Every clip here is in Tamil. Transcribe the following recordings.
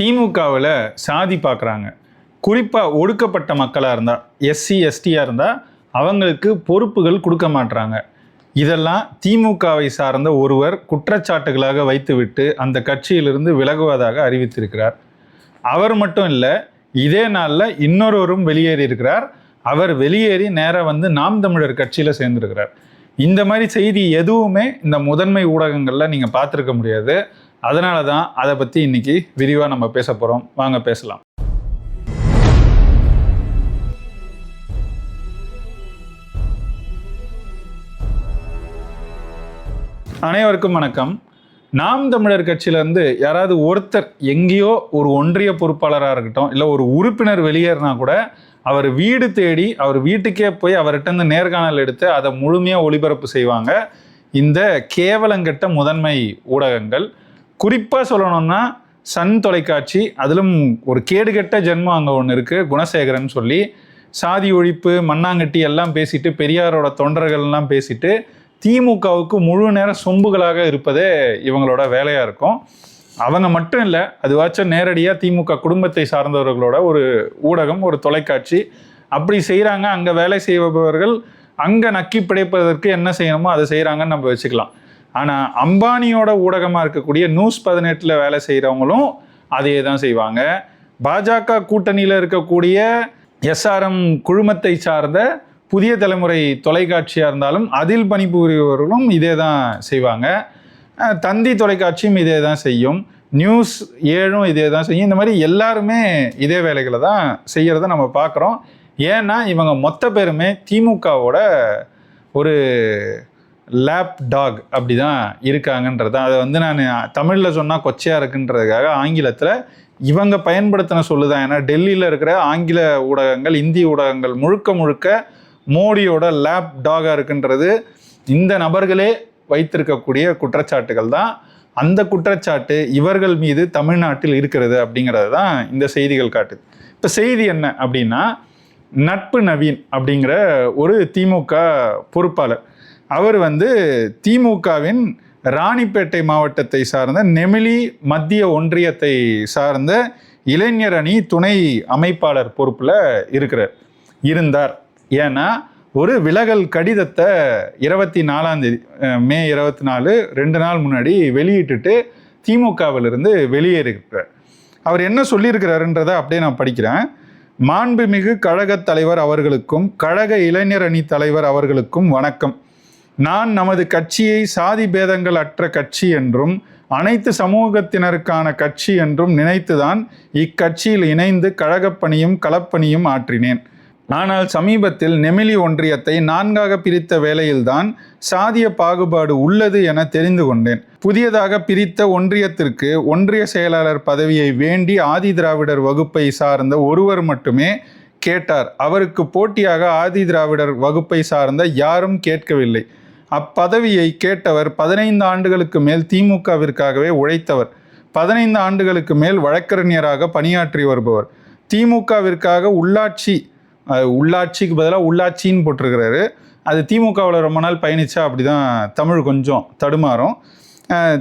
திமுகவில் சாதி பார்க்குறாங்க குறிப்பாக ஒடுக்கப்பட்ட மக்களாக இருந்தால் எஸ்சி எஸ்டியாக இருந்தால் அவங்களுக்கு பொறுப்புகள் கொடுக்க மாட்டுறாங்க இதெல்லாம் திமுகவை சார்ந்த ஒருவர் குற்றச்சாட்டுகளாக வைத்துவிட்டு அந்த கட்சியிலிருந்து விலகுவதாக அறிவித்திருக்கிறார். அவர் மட்டும் இல்லை இதே நாளில் இன்னொருவரும் வெளியேறி இருக்கிறார். அவர் வெளியேறி நேராக வந்து நாம் தமிழர் கட்சியில் சேர்ந்திருக்கிறார். இந்த மாதிரி செய்தி எதுவுமே இந்த முதன்மை ஊடகங்களில் நீங்கள் பார்த்துருக்க முடியாது. அதனால தான் அதை பற்றி இன்றைக்கி விரிவாக நம்ம பேச போகிறோம் வாங்க பேசலாம். அனைவருக்கும் வணக்கம். நாம் தமிழர் கட்சியிலேருந்து யாராவது ஒருத்தர் எங்கேயோ ஒரு ஒன்றிய பொறுப்பாளராக இருக்கட்டும் இல்லை ஒரு உறுப்பினர் வெளியேறினா கூட அவர் வீடு தேடி அவர் வீட்டுக்கே போய் அவர்கிட்ட நேர்காணல் எடுத்து அதை முழுமையாக ஒளிபரப்பு செய்வாங்க. இந்த கேவலங்கெட்ட முதன்மை ஊடகங்கள் குறிப்பாக சொல்லணும்னா சன் தொலைக்காட்சி அதிலும் ஒரு கேடுகெட்ட ஜென்மம் அங்கே ஒன்று இருக்குது குணசேகரன் சொல்லி சாதி ஒழிப்பு மண்ணாங்கட்டி எல்லாம் பேசிட்டு பெரியாரோட தொண்டர்கள்லாம் பேசிட்டு திமுகவுக்கு முழு நேரம் சொம்புகளாக இருப்பதே இவங்களோட வேலையாக இருக்கும். அவங்க மட்டும் இல்லை அதுவாச்சும் நேரடியாக திமுக குடும்பத்தை சார்ந்தவர்களோட ஒரு ஊடகம் ஒரு தொலைக்காட்சி. அப்படி செய்கிறாங்க அங்கே வேலை செய்பவர்கள் அங்கே நக்கி பிடைப்பதற்கு என்ன செய்யணுமோ அதை செய்கிறாங்கன்னு நம்ம வச்சுக்கலாம். ஆனால் அம்பானியோட ஊடகமாக இருக்கக்கூடிய நியூஸ் பதினெட்டில் வேலை செய்கிறவங்களும் அதே தான் செய்வாங்க. பாஜக கூட்டணியில் இருக்கக்கூடிய எஸ்ஆர்எம் குழுமத்தை சார்ந்த புதிய தலைமுறை தொலைக்காட்சியாக இருந்தாலும் அதில் பணிபுரியவர்களும் இதே தான் செய்வாங்க தந்தி தொலைக்காட்சியும் இதே தான் செய்யும். நியூஸ் ஏழும் இதே தான் செய்யும். இந்த மாதிரி எல்லாருமே இதே வேலைகளை தான் செய்கிறத நம்ம பார்க்குறோம். ஏன்னா இவங்க மொத்த பேருமே திமுகவோட ஒரு லேப் டாக் அப்படி தான் இருக்காங்கன்றது அதை வந்து நான் தமிழில் சொன்னால் கொச்சையாக இருக்குன்றதுக்காக ஆங்கிலத்தில் இவங்க பயன்படுத்தின சொல்லுதான். ஏன்னா டெல்லியில் இருக்கிற ஆங்கில ஊடகங்கள் இந்தி ஊடகங்கள் முழுக்க முழுக்க மோடியோட லேப் டாகாக இருக்குன்றது இந்த நபர்களே வைத்திருக்கக்கூடிய குற்றச்சாட்டுகள் தான் அந்த குற்றச்சாட்டு இவர்கள் மீது தமிழ்நாட்டில் இருக்கிறது அப்படிங்கிறது தான் இந்த செய்திகள் காட்டுது. இப்போ செய்தி என்ன அப்படின்னா நட்பு நவீன் அப்படிங்கிற ஒரு திமுக பொறுப்பாளர் அவர் வந்து திமுகவின் ராணிப்பேட்டை மாவட்டத்தை சார்ந்த நெமிலி மத்திய ஒன்றியத்தை சார்ந்த இளைஞர் அணி துணை அமைப்பாளர் பொறுப்பில் இருக்கிறார். இருந்தார். ஏன்னா ஒரு விலகல் கடிதத்தை இருபத்தி நாலாம் தேதி மே இருபத்தி நாலு ரெண்டு நாள் முன்னாடி வெளியிட்டுட்டு திமுகவிலிருந்து வெளியேறியிருக்கிறார். அவர் என்ன சொல்லியிருக்கிறாருன்றதை அப்படியே நான் படிக்கிறேன். மாண்புமிகு கழகத் தலைவர் அவர்களுக்கும் கழக இளைஞர் அணி தலைவர் அவர்களுக்கும் வணக்கம். நான் நமது கட்சியை சாதி பேதங்கள் அற்ற கட்சி என்றும் அனைத்து சமூகத்தினருக்கான கட்சி என்றும் நினைத்துதான் இக்கட்சியில் இணைந்து கழகப்பணியும் களப்பணியும் ஆற்றினேன். ஆனால் சமீபத்தில் நெமிலி ஒன்றியத்தை நான்காக பிரித்த வேளையில்தான் சாதிய பாகுபாடு உள்ளது என தெரிந்து கொண்டேன். புதியதாக பிரித்த ஒன்றியத்திற்கு ஒன்றிய செயலாளர் பதவியை வேண்டி ஆதி திராவிடர் வகுப்பை சார்ந்த ஒருவர் மட்டுமே கேட்டார். அவருக்கு போட்டியாக ஆதி திராவிடர் வகுப்பை சார்ந்த யாரும் கேட்கவில்லை. அப்பதவியை கேட்டவர் பதினைந்து ஆண்டுகளுக்கு மேல் திமுகவிற்காகவே உழைத்தவர். பதினைந்து ஆண்டுகளுக்கு மேல் வழக்கறிஞராக பணியாற்றி வருபவர். திமுகவிற்காக உள்ளாட்சி உள்ளாட்சிக்கு பதிலாக உள்ளாட்சின்னு போட்டிருக்கிறாரு. அது திமுகவில் ரொம்ப நாள் பயணிச்சா அப்படி தான் தமிழ் கொஞ்சம் தடுமாறும்.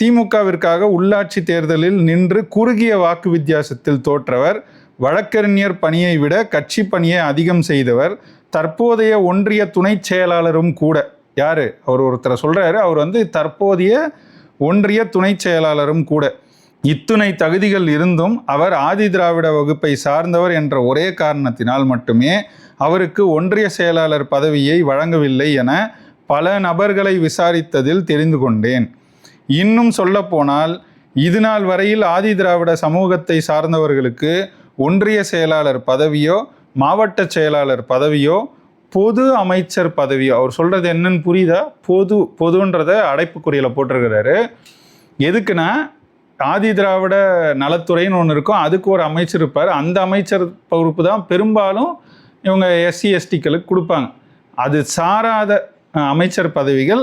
திமுகவிற்காக உள்ளாட்சி தேர்தலில் நின்று குறுகிய வாக்கு வித்தியாசத்தில் தோற்றவர். வழக்கறிஞர் பணியை விட கட்சி பணியை அதிகம் செய்தவர். தற்போதைய ஒன்றிய துணை செயலாளரும் கூட யார்? அவர் ஒருத்தரை சொல்கிறாரு அவர் வந்து தற்போதைய ஒன்றிய துணை செயலாளரும் கூட. இத்துணை தகுதிகள் இருந்தும் அவர் ஆதி திராவிட வகுப்பை சார்ந்தவர் என்ற ஒரே காரணத்தினால் மட்டுமே அவருக்கு ஒன்றிய செயலாளர் பதவியை வழங்கவில்லை என பல நபர்களை விசாரித்ததில் தெரிந்து கொண்டேன். இன்னும் சொல்லப்போனால் இதுநாள் வரையில் ஆதி திராவிட சமூகத்தை சார்ந்தவர்களுக்கு ஒன்றிய செயலாளர் பதவியோ மாவட்ட செயலாளர் பதவியோ பொது அமைச்சர் பதவியோ அவர் சொல்கிறது என்னன்னு புரியுதா? பொது பொதுன்றதை அடைப்புக்குறியில் போட்டிருக்கிறாரு. எதுக்குன்னா ஆதி திராவிட நலத்துறைன்னு ஒன்று இருக்கும் அதுக்கு ஒரு அமைச்சர் இருப்பார். அந்த அமைச்சர் பொறுப்பு தான் பெரும்பாலும் இவங்க எஸ்சி எஸ்டிக்களுக்கு கொடுப்பாங்க. அது சாராத அமைச்சர் பதவிகள்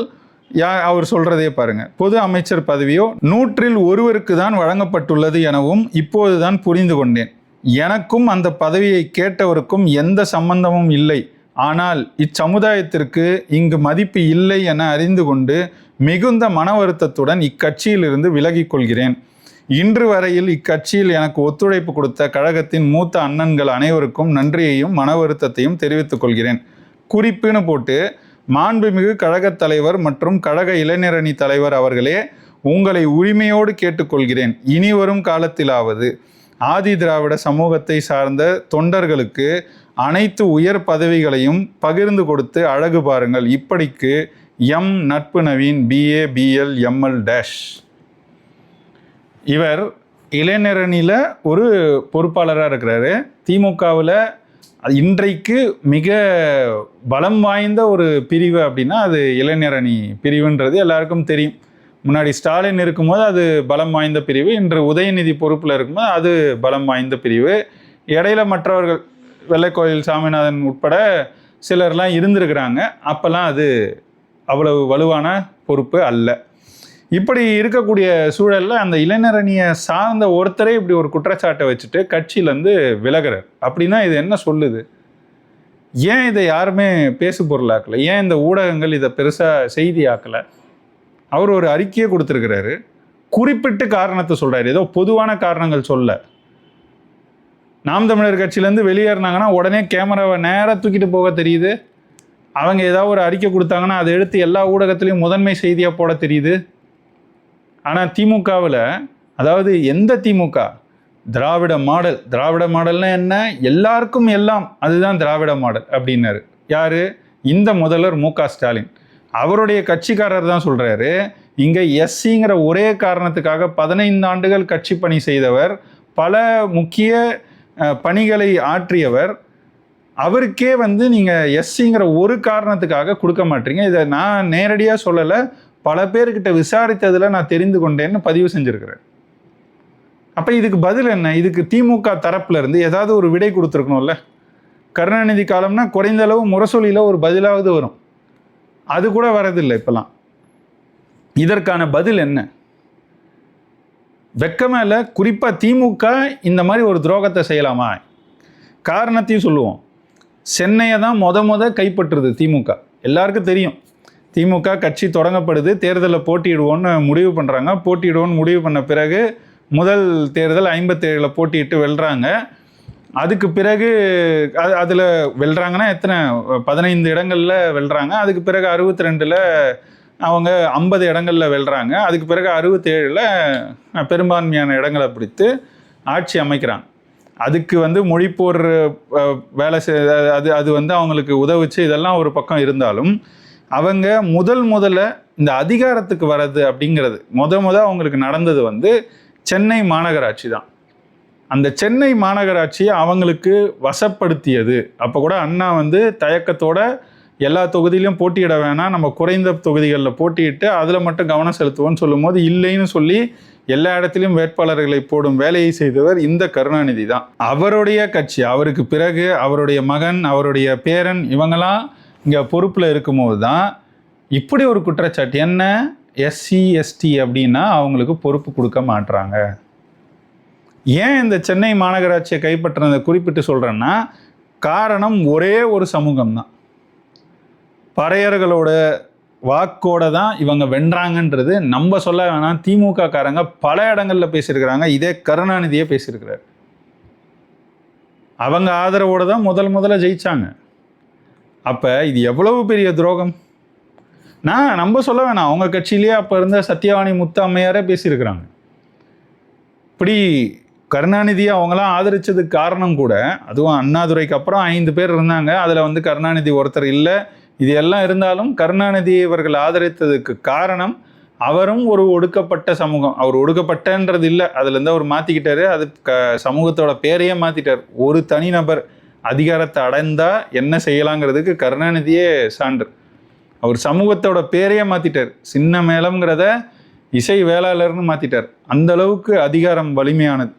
யா அவர் சொல்கிறதே பாருங்கள் பொது அமைச்சர் பதவியோ நூற்றில் ஒருவருக்கு தான் வழங்கப்பட்டுள்ளது எனவும் இப்போதுதான் புரிந்து கொண்டேன். எனக்கும் அந்த பதவியை கேட்டவருக்கும் எந்த சம்பந்தமும் இல்லை. ஆனால் இச்சமுதாயத்திற்கு இங்கு மதிப்பு இல்லை என அறிந்து கொண்டு மிகுந்த மன வருத்தத்துடன் இக்கட்சியிலிருந்து விலகிக் கொள்கிறேன். இன்று வரையில் இக்கட்சியில் எனக்கு ஒத்துழைப்பு கொடுத்த கழகத்தின் மூத்த அண்ணன்கள் அனைவருக்கும் நன்றியையும் மன வருத்தத்தையும் தெரிவித்துக் கொள்கிறேன். குறிப்புன்னு போட்டு மாண்புமிகு கழகத் தலைவர் மற்றும் கழக இளைஞரணி தலைவர் அவர்களே உங்களை உரிமையோடு கேட்டுக்கொள்கிறேன். இனி வரும் காலத்திலாவது ஆதி திராவிட சமூகத்தை சார்ந்த தொண்டர்களுக்கு அனைத்து உயர் பதவிகளையும் பகிர்ந்து கொடுத்து அழகு பாருங்கள். இப்படிக்கு எம் நட்பு Naveen BA BL ML dash இவர் இளைஞரணியில் ஒரு பொறுப்பாளராக இருக்கிறாரு. திமுகவில் இன்றைக்கு மிக பலம் வாய்ந்த ஒரு பிரிவு அப்படின்னா அது இளைஞரணி பிரிவுன்றது எல்லாருக்கும் தெரியும். முன்னாடி ஸ்டாலின் இருக்கும்போது அது பலம் வாய்ந்த பிரிவு இன்று உதயநிதி பொறுப்பில் இருக்கும்போது அது பலம் வாய்ந்த பிரிவு. இடையில மற்றவர்கள் வெள்ளைக்கோயில் சாமிநாதன் உட்பட சிலர்லாம் இருந்திருக்கிறாங்க. அப்போல்லாம் அது அவ்வளவு வலுவான பொறுப்பு அல்ல. இப்படி இருக்கக்கூடிய சூழலில் அந்த இளைஞரணியை சார்ந்த ஒருத்தரே இப்படி ஒரு குற்றச்சாட்டை வச்சுட்டு கட்சியிலேருந்து விலகிறார். அப்படின்னா இது என்ன சொல்லுது? ஏன் இதை யாருமே பேசு பொருளாக்கலை ஏன் இந்த ஊடகங்கள் இதை பெருசாக செய்தி ஆக்கலை அவர் ஒரு அறிக்கையை கொடுத்துருக்கிறாரு. குறிப்பிட்டு காரணத்தை சொல்கிறார் ஏதோ பொதுவான காரணங்கள் சொல்ல. நாம் தமிழர் கட்சியிலேருந்து வெளியேறினாங்கன்னா உடனே கேமராவை நேராக தூக்கிட்டு போக தெரியுது. அவங்க ஏதாவது ஒரு அறிக்கை கொடுத்தாங்கன்னா அதை எடுத்து எல்லா ஊடகத்துலேயும் முதன்மை செய்தியாக போட தெரியுது. ஆனால் திமுகவில் அதாவது எந்த திமுக? திராவிட மாடல். திராவிட மாடல்னா என்ன? எல்லாருக்கும் எல்லாம் அதுதான் திராவிட மாடல் அப்படின்னாரு. யார்? இந்த முதல்வர் மு க ஸ்டாலின். அவருடைய கட்சிக்காரர் தான் சொல்கிறாரு இங்கே எஸ்சிங்கிற ஒரே காரணத்துக்காக பதினைந்து ஆண்டுகள் கட்சி பணி செய்தவர் பல முக்கிய பணிகளை ஆற்றியவர். அவருக்கே வந்து நீங்கள் எஸ்சிங்கிற ஒரு காரணத்துக்காக கொடுக்க மாட்டீங்க. இதை நான் நேரடியாக சொல்லலை பல பேர்கிட்ட விசாரித்ததில் நான் தெரிந்து கொண்டேன்னு பதிவு செஞ்சுருக்கிறேன் அப்போ இதுக்கு பதில் என்ன? இதுக்கு திமுக தரப்புல இருந்து ஏதாவது ஒரு விடை கொடுத்துருக்கணும்ல? கருணாநிதி காலம்னா குறைந்த அளவு முரசொலியில் ஒரு பதிலாவது வரும். அது கூட வரதில்லை இப்போலாம் இதற்கான பதில் என்ன? வெக்கமே இல்லை குறிப்பாக திமுக இந்த மாதிரி ஒரு துரோகத்தை செய்யலாமா? காரணத்தையும் சொல்லுவோம். சென்னையை தான் மொத மொத கைப்பற்றுது திமுக. எல்லாருக்கும் தெரியும். திமுக கட்சி தொடங்கப்படுது தேர்தலில் போட்டியிடுவோன்னு முடிவு பண்ணுறாங்க போட்டியிடுவோன்னு முடிவு பண்ண பிறகு முதல் தேர்தல் ஐம்பத்தேழில் போட்டியிட்டு வெல்றாங்க. அதுக்கு பிறகு அது அதில் வெல்றாங்கன்னா எத்தனை பதினைந்து இடங்களில் வெல்றாங்க. அதுக்கு பிறகு அறுபத்தி ரெண்டில் அவங்க ஐம்பது இடங்களில் வெல்றாங்க. அதுக்கு பிறகு அறுபத்தேழில் பெரும்பான்மையான இடங்களை பிடித்து ஆட்சி அமைக்கிறாங்க. அதுக்கு வந்து மொழிப்போர் போடுற வேலை செய் அது அது வந்து அவங்களுக்கு உதவுச்சு. இதெல்லாம் ஒரு பக்கம் இருந்தாலும் அவங்க முதல் முதல்ல இந்த அதிகாரத்துக்கு வர்றது அப்படிங்கிறது முத முத அவங்களுக்கு நடந்தது வந்து சென்னை மாநகராட்சி தான். அந்த சென்னை மாநகராட்சியை அவங்களுக்கு வசப்படுத்தியது. அப்போ கூட அண்ணா வந்து தயக்கத்தோட எல்லா தொகுதியிலும் போட்டியிட வேணாம். நம்ம குறைந்த தொகுதிகளில் போட்டியிட்டு அதில் மட்டும் கவனம் செலுத்துவோம்னு சொல்லும்போது இல்லைன்னு சொல்லி எல்லா இடத்துலையும் வேட்பாளர்களை போடும் வேலையை செய்தவர் இந்த கருணாநிதி தான். அவருடைய கட்சி அவருக்கு பிறகு அவருடைய மகன் அவருடைய பேரன் இவங்கெல்லாம் இங்கே பொறுப்பில் இருக்கும்போது தான் இப்படி ஒரு குற்றச்சாட்டு. என்ன? எஸ்சி எஸ்டி அப்படின்னா அவங்களுக்கு பொறுப்பு கொடுக்க மாட்றாங்க. ஏன் இந்த சென்னை மாநகராட்சியை கைப்பற்றினதை குறிப்பிட்டு சொல்கிறேன்னா காரணம் ஒரே ஒரு சமூகம் தான் பறையர்களோட வாக்கோட தான் இவங்க வென்றாங்கன்றது நம்ம சொல்ல வேணாம். திமுக காரங்க பல இடங்களில் பேசியிருக்கிறாங்க. இதே கருணாநிதியே பேசியிருக்கிறார். அவங்க ஆதரவோடு தான் முதல் முதல்ல ஜெயித்தாங்க அப்போ இது எவ்வளவு பெரிய துரோகம்? நான் நம்ம சொல்ல வேணாம். அவங்க கட்சியிலேயே அப்போ இருந்த சத்யவாணி முத்து அம்மையாரே பேசியிருக்கிறாங்க. இப்படி கருணாநிதியை அவங்களாம் ஆதரிச்சதுக்கு காரணம் கூட அதுவும் அண்ணாதுரைக்கு அப்புறம் ஐந்து பேர் இருந்தாங்க. அதில் வந்து கருணாநிதி ஒருத்தர் இல்லை. இது எல்லாம் இருந்தாலும் கருணாநிதி இவர்கள் ஆதரித்ததுக்கு காரணம் அவரும் ஒரு ஒடுக்கப்பட்ட சமூகம். அவர் ஒடுக்கப்பட்டன்றது இல்லை. அதுலேருந்து அவர் மாற்றிக்கிட்டாரு அது க சமூகத்தோட பேரையே மாற்றிட்டார் ஒரு தனிநபர் அதிகாரத்தை அடைந்தால் என்ன செய்யலாங்கிறதுக்கு கருணாநிதியே சான்று. அவர் சமூகத்தோட பேரையே மாற்றிட்டார் சின்ன மேளம்ங்கிறத இசை வேளாளர்னு மாற்றிட்டார் அந்த அளவுக்கு அதிகாரம் வலிமையானது.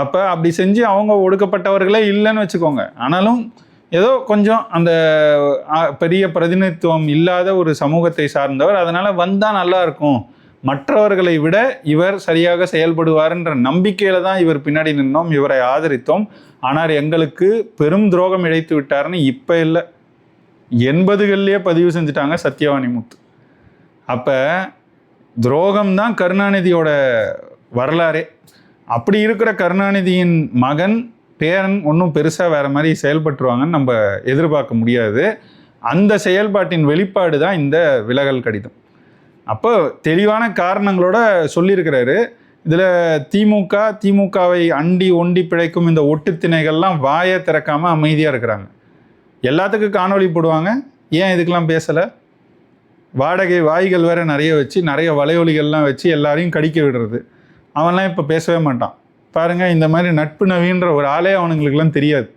அப்போ அப்படி செஞ்சு அவங்க ஒடுக்கப்பட்டவர்களே இல்லைன்னு வச்சுக்கோங்க. ஆனாலும் ஏதோ கொஞ்சம் அந்த பெரிய பிரதிநிதித்துவம் இல்லாத ஒரு சமூகத்தை சார்ந்தவர் அதனால் வந்தால் நல்லா இருக்கும். மற்றவர்களை விட இவர் சரியாக செயல்படுவார்ன்ற நம்பிக்கையில் தான் இவர் பின்னாடி நின்றோம் இவரை ஆதரித்தோம். ஆனால் எங்களுக்கு பெரும் துரோகம் இழைத்து விட்டார்னு இப்போ இல்லை. எண்பதுகள்லேயே பதிவு செஞ்சுட்டாங்க சத்யவாணி முத்து. அப்போ துரோகம் தான் கருணாநிதியோட வரலாறே. அப்படி இருக்கிற கருணாநிதியின் மகன் பேரன் ஒன்றும் பெருசாக வேறு மாதிரி செயல்பட்டுருவாங்கன்னு நம்ம எதிர்பார்க்க முடியாது. அந்த செயல்பாட்டின் வெளிப்பாடு தான் இந்த விலகல் கடிதம். அப்போ தெளிவான காரணங்களோட சொல்லியிருக்கிறாரு. இதில் திமுக திமுகவை அண்டி ஒண்டி பிழைக்கும் இந்த ஒட்டுத்திணைகள்லாம் வாயை திறக்காமல் அமைதியாக இருக்கிறாங்க. எல்லாத்துக்கும் காணொளி போடுவாங்க. ஏன் இதுக்கெல்லாம் பேசலை? வாடகை வாய்கள் வேறு நிறைய வச்சு நிறைய வலையொலிகள்லாம் வச்சு எல்லாரையும் கடிக்க விடுறது. அவன்லாம் இப்போ பேசவே மாட்டான். பாருங்க இந்த மாதிரி நட்பு நவீன்ற ஒரு ஆளே அவனுங்களுக்குலாம் தெரியாது.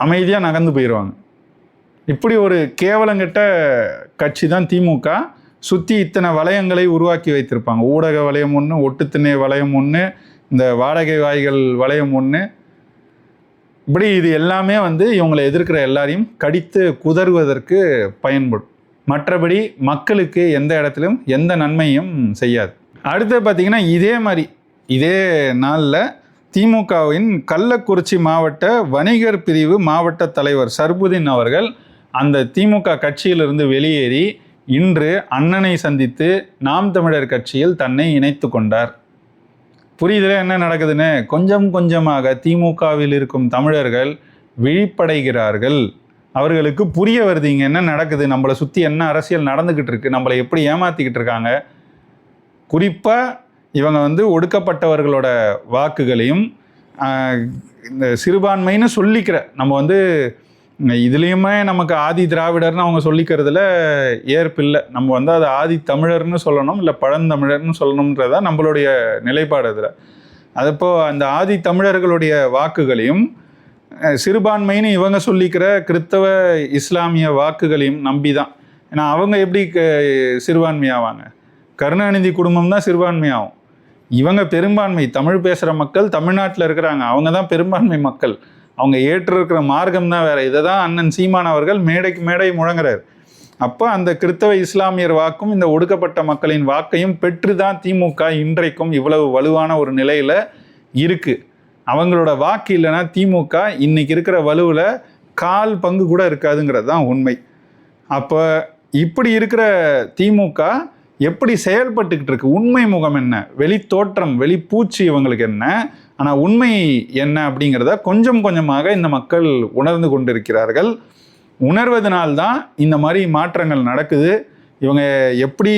அமைதியாக நகர்ந்து போயிடுவாங்க இப்படி ஒரு கேவலங்கிட்ட கட்சி தான் திமுக. சுற்றி இத்தனை வளையங்களை உருவாக்கி வைத்திருப்பாங்க. ஊடக வளையம் ஒன்று ஒட்டுத்திணை வளையம் ஒன்று இந்த வாடகை வாய்கள் வளையம் ஒன்று இப்படி இது எல்லாமே வந்து இவங்களை எதிர்க்கிற எல்லாரையும் கடித்து குதறுவதற்கு பயன்படும். மற்றபடி மக்களுக்கு எந்த இடத்திலும் எந்த நன்மையும் செய்யாது. அடுத்து பார்த்தீங்கன்னா இதே மாதிரி இதே நாளில் திமுகவின் கள்ளக்குறிச்சி மாவட்ட வணிகர் பிரிவு மாவட்ட தலைவர் சர்புதீன் அவர்கள் அந்த திமுக கட்சியிலிருந்து வெளியேறி இன்று அண்ணனை சந்தித்து நாம் தமிழர் கட்சியில் தன்னை இணைத்து கொண்டார். புரியுதுல என்ன நடக்குதுன்னு? கொஞ்சம் கொஞ்சமாக திமுகவில் இருக்கும் தமிழர்கள் விழிப்படைகிறார்கள். அவர்களுக்கு புரிய வருது இங்கே என்ன நடக்குது? நம்மளை சுற்றி என்ன அரசியல் நடந்துக்கிட்டு இருக்கு? நம்மளை எப்படி ஏமாத்திக்கிட்டு இருக்காங்க? குறிப்பாக இவங்க வந்து ஒடுக்கப்பட்டவர்களோட வாக்குகளையும் இந்த சிறுபான்மைன்னு சொல்லிக்கிற நம்ம வந்து இதுலேயுமே நமக்கு ஆதி திராவிடர்னு அவங்க சொல்லிக்கிறதுல ஏற்பில்லை நம்ம வந்து அதை ஆதி தமிழர்னு சொல்லணும் இல்லை பழந்தமிழர்னு சொல்லணுன்றதா நம்மளுடைய நிலைப்பாடு அதில். அதப்போ அந்த ஆதி தமிழர்களுடைய வாக்குகளையும் சிறுபான்மைன்னு இவங்க சொல்லிக்கிற கிறித்தவ இஸ்லாமிய வாக்குகளையும் நம்பி தான் ஏன்னா அவங்க எப்படி க- சிறுபான்மையாவாங்க? கருணாநிதி குடும்பம் தான் சிறுபான்மையாகும். இவங்க பெரும்பான்மை தமிழ் பேசுகிற மக்கள் தமிழ்நாட்டில் இருக்கிறாங்க. அவங்க தான் பெரும்பான்மை மக்கள். அவங்க ஏற்றிருக்கிற மார்க்கம் தான் வேறு. இதை தான் அண்ணன் சீமான் அவர்கள் மேடைக்கு மேடை முழங்குறார். அப்போ அந்த கிறித்தவ இஸ்லாமியர் வாக்கும் இந்த ஒடுக்கப்பட்ட மக்களின் வாக்கையும் பெற்று தான் திமுக இன்றைக்கும் இவ்வளவு வலுவான ஒரு நிலையில் இருக்குது அவங்களோட வாக்கு இல்லைன்னா திமுக இன்றைக்கி இருக்கிற வலுவில் கால் பங்கு கூட இருக்காதுங்கிறது தான் உண்மை. அப்போ இப்படி இருக்கிற திமுக எப்படி செயல்பட்டுக்கிட்டு இருக்கு? உண்மை முகம் என்ன? வெளி தோற்றம் வெளி பூச்சி இவங்களுக்கு என்ன? ஆனால் உண்மை என்ன அப்படிங்கிறத கொஞ்சம் கொஞ்சமாக இந்த மக்கள் உணர்ந்து கொண்டிருக்கிறார்கள். உணர்வதனால்தான் இந்த மாதிரி மாற்றங்கள் நடக்குது. இவங்க எப்படி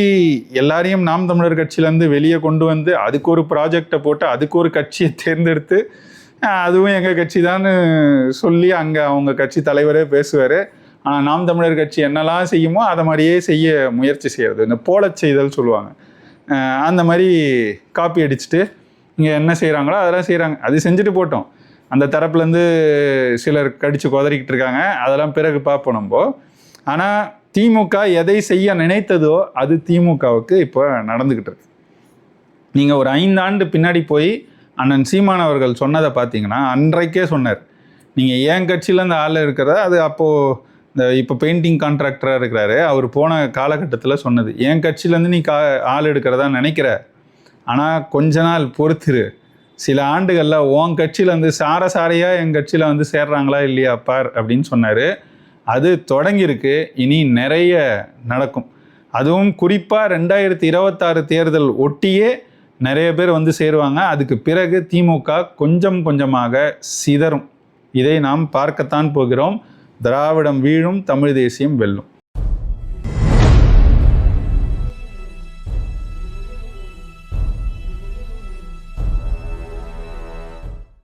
எல்லாரையும் நாம் தமிழர் கட்சியிலேருந்து வெளியே கொண்டு வந்து அதுக்கு ஒரு ப்ராஜெக்டை போட்டு அதுக்கு ஒரு கட்சியை தேர்ந்தெடுத்து அதுவும் எங்கள் கட்சி தான் சொல்லி அங்கே அவங்க கட்சி தலைவரே பேசுவார். ஆனால் நாம் தமிழர் கட்சி என்னெல்லாம் செய்யுமோ அதை மாதிரியே செய்ய முயற்சி செய்கிறது இந்த போலச் செய்தல் சொல்லுவாங்க. அந்த மாதிரி காப்பி அடிச்சுட்டு இங்கே என்ன செய்கிறாங்களோ அதெல்லாம் செய்கிறாங்க அது செஞ்சுட்டு போட்டோம். அந்த தரப்புலேருந்து சிலர் கடித்து குதறிக்கிட்டு இருக்காங்க. அதெல்லாம் பிறகு பார்ப்போம் நம்ம. ஆனால் திமுக எதை செய்ய நினைத்ததோ அது திமுகவுக்கு இப்போ நடந்துக்கிட்டு இருக்கு. நீங்கள் ஒரு ஐந்தாண்டு பின்னாடி போய் அண்ணன் சீமான் அவர்கள் சொன்னதை பார்த்தீங்கன்னா அன்றைக்கே சொன்னார். நீங்கள் ஏன் கட்சியில் அந்த ஆள் இருக்கிறத? அது அப்போது இப்போ பெயிண்டிங் கான்ட்ராக்டராக இருக்கிறாரு. அவர் போன காலகட்டத்தில் சொன்னது என் கட்சியிலேருந்து நீ கா ஆள் எடுக்கிறதா நினைக்கிற? ஆனால் கொஞ்ச நாள் பொறுத்துரு. சில ஆண்டுகளில் உன் கட்சியிலேருந்து சார சாரையாக என் கட்சியில் வந்து சேர்றாங்களா இல்லையா பார் அப்படின்னு சொன்னார். அது தொடங்கியிருக்கு. இனி நிறைய நடக்கும். அதுவும் குறிப்பாக ரெண்டாயிரத்தி இருபத்தாறு தேர்தல் ஒட்டியே நிறைய பேர் வந்து சேருவாங்க. அதுக்கு பிறகு திமுக கொஞ்சம் கொஞ்சமாக சிதறும். இதை நாம் பார்க்கத்தான் போகிறோம். திராவிடம் வீழும் தமிழ் தேசியம் வெல்லும்.